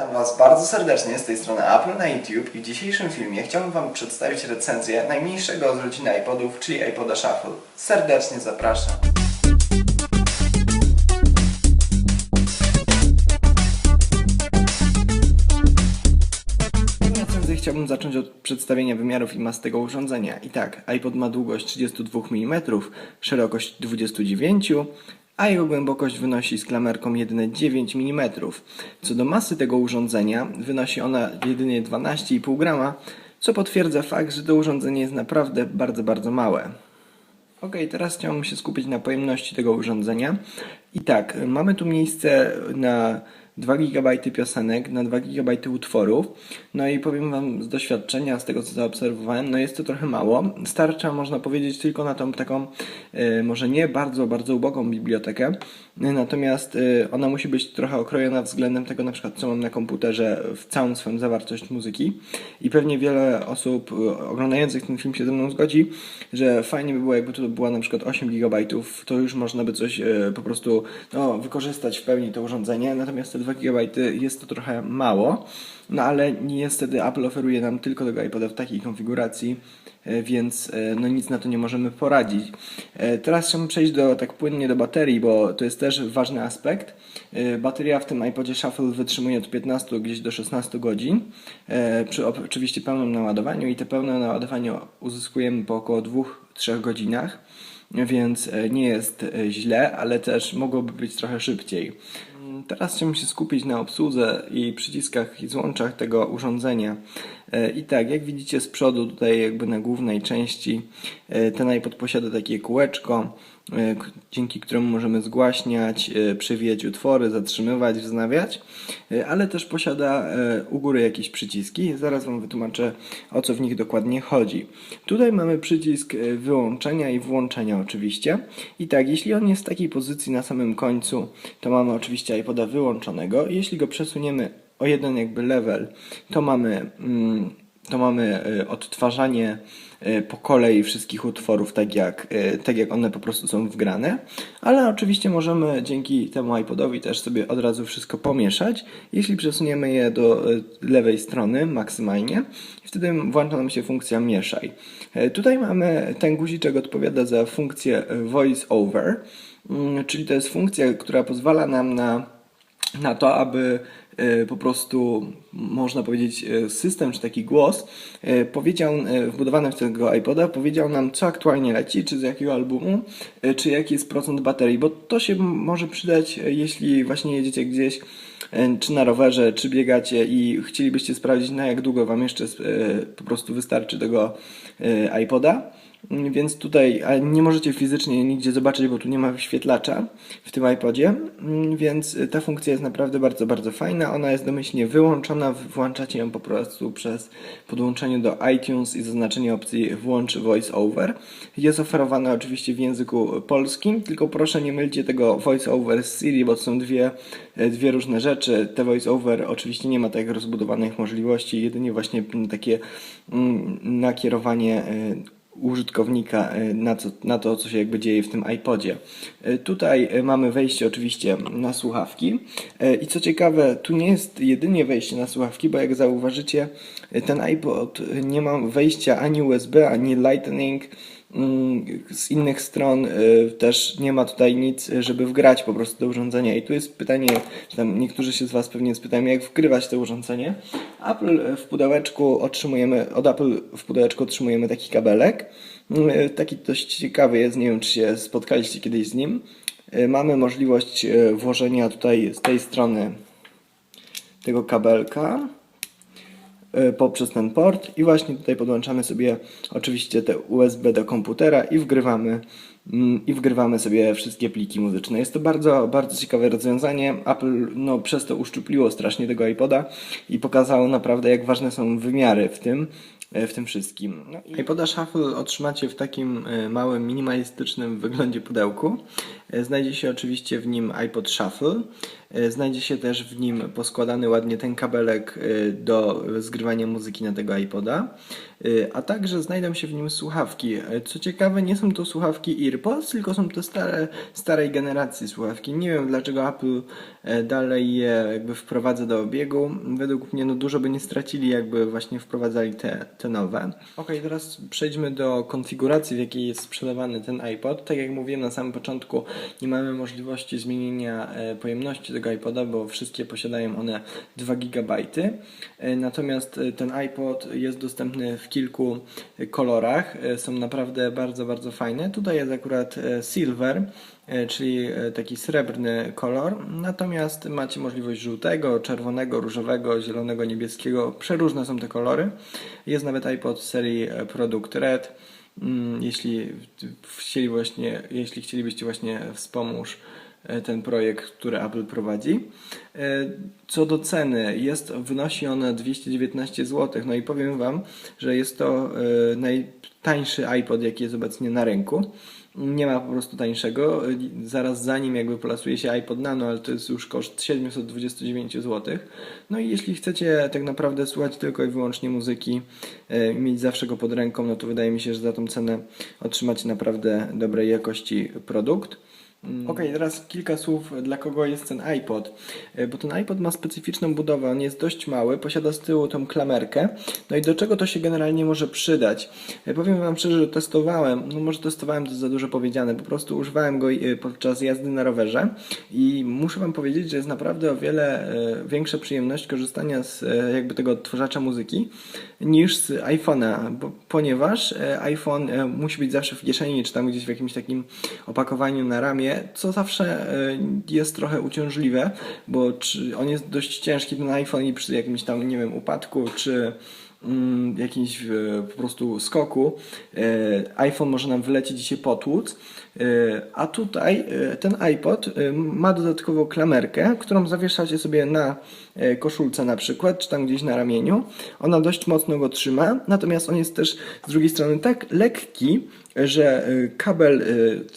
Witam Was bardzo serdecznie z tej strony Apple na YouTube i w dzisiejszym filmie chciałbym Wam przedstawić recenzję najmniejszego z rodziny iPodów, czyli iPoda Shuffle. Serdecznie zapraszam. Chciałbym zacząć od przedstawienia wymiarów i mas tego urządzenia. I tak, iPod ma długość 32 mm, szerokość 29 a jego głębokość wynosi z klamerką jedyne 9 mm. Co do masy tego urządzenia, wynosi ona jedynie 12,5 grama, co potwierdza fakt, że to urządzenie jest naprawdę bardzo, bardzo małe. Ok, teraz chciałbym się skupić na pojemności tego urządzenia. I tak, mamy tu miejsce na 2 GB piosenek, na 2 GB utworów. No i powiem Wam z doświadczenia, z tego co zaobserwowałem, no jest to trochę mało. Starcza, można powiedzieć, tylko na tą taką, e, może nie bardzo, bardzo ubogą bibliotekę. Natomiast e, ona musi być trochę okrojona względem tego, na przykład, co mam na komputerze w całą swoją zawartość muzyki. I pewnie wiele osób e, oglądających ten film się ze mną zgodzi, że fajnie by było, jakby to była na przykład 8 GB, to już można by coś po prostu no, wykorzystać w pełni to urządzenie. Natomiast te 2 GB jest to trochę mało. No ale niestety Apple oferuje nam tylko tego iPoda w takiej konfiguracji, e, więc e, no nic na to nie możemy poradzić. E, Teraz chciałbym przejść do, tak płynnie do baterii, bo to jest też ważny aspekt. Bateria w tym iPodzie Shuffle wytrzymuje od 15 gdzieś do 16 godzin, przy oczywiście pełnym naładowaniu i te pełne naładowanie uzyskujemy po około 2-3 godzinach, więc nie jest źle, ale też mogłoby być trochę szybciej. Teraz chciałbym się skupić na obsłudze i przyciskach i złączach tego urządzenia. E, I tak, jak widzicie z przodu, tutaj jakby na głównej części, e, ten iPod posiada takie kółeczko, e, dzięki któremu możemy zgłaśniać, przewijać utwory, zatrzymywać, wznawiać, ale też posiada u góry jakieś przyciski. Zaraz Wam wytłumaczę, o co w nich dokładnie chodzi. Tutaj mamy przycisk wyłączenia i włączenia oczywiście. I tak, jeśli on jest w takiej pozycji na samym końcu, to mamy oczywiście iPoda wyłączonego. Jeśli go przesuniemy o jeden jakby level, to mamy, mm, to mamy e, odtwarzanie e, po kolei wszystkich utworów, tak jak, e, tak jak one po prostu są wgrane, ale oczywiście możemy dzięki temu iPodowi też sobie od razu wszystko pomieszać, jeśli przesuniemy je do lewej strony maksymalnie, wtedy włącza nam się funkcja mieszaj. Tutaj mamy ten guziczek odpowiada za funkcję voice over, mm, czyli to jest funkcja, która pozwala nam na na to, aby e, po prostu, można powiedzieć, e, system czy taki głos e, powiedział, wbudowany w tego iPoda, powiedział nam, co aktualnie leci, czy z jakiego albumu, czy jaki jest procent baterii, bo to się może przydać, jeśli właśnie jedziecie gdzieś, czy na rowerze, czy biegacie i chcielibyście sprawdzić, na jak długo Wam jeszcze po prostu wystarczy tego iPoda. Więc tutaj nie możecie fizycznie nigdzie zobaczyć, bo tu nie ma wyświetlacza w tym iPodzie, Mm, więc y, ta funkcja jest naprawdę bardzo, bardzo fajna. Ona jest domyślnie wyłączona, włączacie ją po prostu przez podłączenie do iTunes i zaznaczenie opcji włącz voice over. Jest oferowana oczywiście w języku polskim, tylko proszę nie mylcie tego voice over z Siri, bo to są dwie, y, dwie różne rzeczy. Te voice over oczywiście nie ma tak rozbudowanych możliwości, jedynie właśnie takie mm, nakierowanie y, użytkownika e, na, co, na to, co się jakby dzieje w tym iPodzie. E, Tutaj e, mamy wejście oczywiście na słuchawki i co ciekawe, tu nie jest jedynie wejście na słuchawki, bo jak zauważycie, ten iPod nie ma wejścia ani USB, ani Lightning, z innych stron y, też nie ma tutaj nic, y, żeby wgrać po prostu do urządzenia. I tu jest pytanie, niektórzy się z Was pewnie spytają, jak wgrywać to urządzenie. Apple y, w pudełeczku otrzymujemy, od Apple w pudełeczku otrzymujemy taki kabelek. Y, Taki dość ciekawy jest, nie wiem czy się spotkaliście kiedyś z nim. Mamy możliwość włożenia tutaj z tej strony tego kabelka poprzez ten port i właśnie tutaj podłączamy sobie oczywiście te USB do komputera i wgrywamy mm, i wgrywamy sobie wszystkie pliki muzyczne. Jest to bardzo, bardzo ciekawe rozwiązanie. Apple no, przez to uszczupliło strasznie tego iPoda i pokazało naprawdę jak ważne są wymiary w tym e, w tym wszystkim. No iPoda Shuffle otrzymacie w takim e, małym, minimalistycznym wyglądzie pudełku. Znajdzie się oczywiście w nim iPod Shuffle. E, Znajdzie się też w nim poskładany ładnie ten kabelek e, do zgrywania muzyki na tego iPoda, E, a także znajdą się w nim słuchawki. Co ciekawe, nie są to słuchawki AirPods, tylko są to stare, starej generacji słuchawki. Nie wiem dlaczego Apple dalej je jakby wprowadza do obiegu. Według mnie no dużo by nie stracili, jakby właśnie wprowadzali te, te nowe. Ok, teraz przejdźmy do konfiguracji, w jakiej jest sprzedawany ten iPod. Tak jak mówiłem na samym początku, nie mamy możliwości zmienienia pojemności tego iPoda, bo wszystkie posiadają one 2 GB. E, Natomiast e, ten iPod jest dostępny w kilku e, kolorach. Są naprawdę bardzo, bardzo fajne. Tutaj jest akurat silver, czyli taki srebrny kolor. Natomiast macie możliwość żółtego, czerwonego, różowego, zielonego, niebieskiego. Przeróżne są te kolory. Jest nawet iPod serii Product Red. Mm, Jeśli chcieli właśnie, jeśli chcielibyście właśnie wspomóż ten projekt, który Apple prowadzi. E, Co do ceny, jest, wynosi ona 219 zł. No i powiem Wam, że jest to e, najtańszy iPod, jaki jest obecnie na rynku. Nie ma po prostu tańszego. Zaraz za nim jakby plasuje się iPod Nano, ale to jest już koszt 729 zł. No i jeśli chcecie tak naprawdę słuchać tylko i wyłącznie muzyki e, mieć zawsze go pod ręką, no to wydaje mi się, że za tą cenę otrzymacie naprawdę dobrej jakości produkt. Ok, teraz kilka słów, dla kogo jest ten iPod. E, Bo ten iPod ma specyficzną budowę, on jest dość mały, posiada z tyłu tą klamerkę. No i do czego to się generalnie może przydać? E, Powiem Wam szczerze, że testowałem, no może testowałem to za dużo powiedziane, po prostu używałem go e, podczas jazdy na rowerze i muszę Wam powiedzieć, że jest naprawdę o wiele większa przyjemność korzystania z jakby tego odtwarzacza muzyki niż z iPhone'a, bo, ponieważ e, iPhone e, musi być zawsze w kieszeni, czy tam gdzieś w jakimś takim opakowaniu na ramię, co zawsze e, jest trochę uciążliwe, bo on jest dość ciężki ten iPhone i przy jakimś tam, nie wiem, upadku, czy jakimś e, po prostu skoku e, iPhone może nam wylecieć i się potłuc, e, a tutaj ten iPod ma dodatkowo klamerkę, którą zawieszacie sobie na koszulce na przykład, czy tam gdzieś na ramieniu. Ona dość mocno go trzyma, natomiast on jest też z drugiej strony tak lekki, że kabel,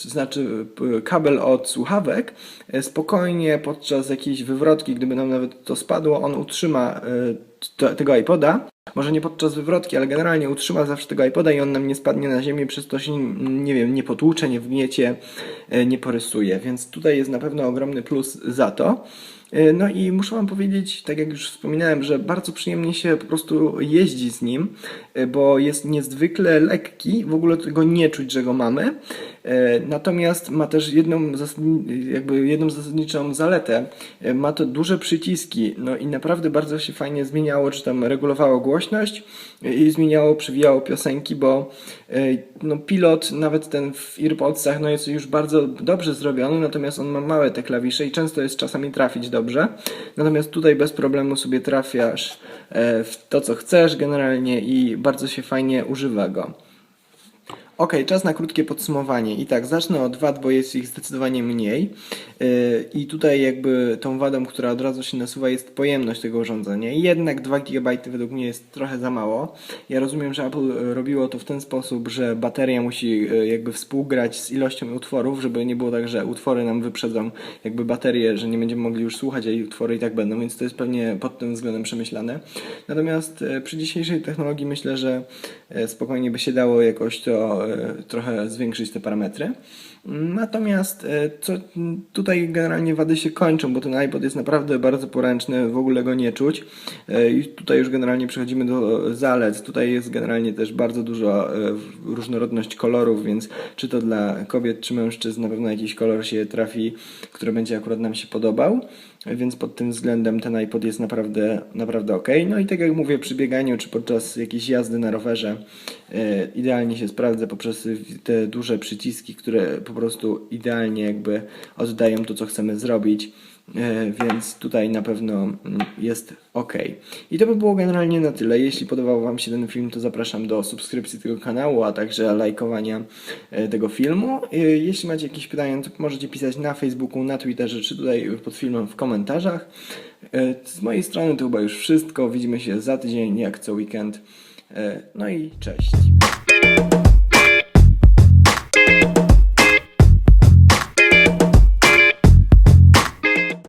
to znaczy kabel od słuchawek spokojnie podczas jakiejś wywrotki, gdyby nam nawet to spadło, on utrzyma tego iPoda. Może nie podczas wywrotki, ale generalnie utrzyma zawsze tego iPoda i on nam nie spadnie na ziemię, przez to się, nie wiem, nie potłucze, nie wgniecie, e, nie porysuje. Więc tutaj jest na pewno ogromny plus za to. E, No i muszę Wam powiedzieć, tak jak już wspominałem, że bardzo przyjemnie się po prostu jeździ z nim, e, bo jest niezwykle lekki, w ogóle tego nie czuć, że go mamy. E, Natomiast ma też jedną, jakby jedną zasadniczą zaletę. E, Ma to duże przyciski, no i naprawdę bardzo się fajnie zmieniało, czy tam regulowało głośność e, i zmieniało, przewijało piosenki, bo no, pilot, nawet ten w AirPodsach, no jest już bardzo dobrze zrobiony, natomiast on ma małe te klawisze i często jest czasami trafić dobrze. Natomiast tutaj bez problemu sobie trafiasz w to, co chcesz generalnie i bardzo się fajnie używa go. Ok, czas na krótkie podsumowanie. I tak, zacznę od wad, bo jest ich zdecydowanie mniej. Yy, I tutaj jakby tą wadą, która od razu się nasuwa jest pojemność tego urządzenia. I jednak 2 GB według mnie jest trochę za mało. Ja rozumiem, że Apple robiło to w ten sposób, że bateria musi e, jakby współgrać z ilością utworów, żeby nie było tak, że utwory nam wyprzedzą jakby baterię, że nie będziemy mogli już słuchać, a i utwory i tak będą, więc to jest pewnie pod tym względem przemyślane. Natomiast e, przy dzisiejszej technologii myślę, że spokojnie by się dało jakoś to trochę zwiększyć te parametry. Natomiast e, co, tutaj generalnie wady się kończą, bo ten iPod jest naprawdę bardzo poręczny, w ogóle go nie czuć. E, I tutaj już generalnie przechodzimy do zalet. Tutaj jest generalnie też bardzo duża e, różnorodność kolorów, więc czy to dla kobiet, czy mężczyzn na pewno jakiś kolor się trafi, który będzie akurat nam się podobał. Więc pod tym względem ten iPod jest naprawdę, naprawdę ok. No i tak jak mówię, przy bieganiu czy podczas jakiejś jazdy na rowerze e, idealnie się sprawdza poprzez te duże przyciski, które po prostu idealnie jakby oddają to, co chcemy zrobić. E, Więc tutaj na pewno mm, jest ok. I to by było generalnie na tyle. Jeśli podobał Wam się ten film, to zapraszam do subskrypcji tego kanału, a także lajkowania e, tego filmu. E, Jeśli macie jakieś pytania, to możecie pisać na Facebooku, na Twitterze, czy tutaj pod filmem w komentarzach. Z mojej strony to chyba już wszystko. Widzimy się za tydzień, jak co weekend. No i cześć.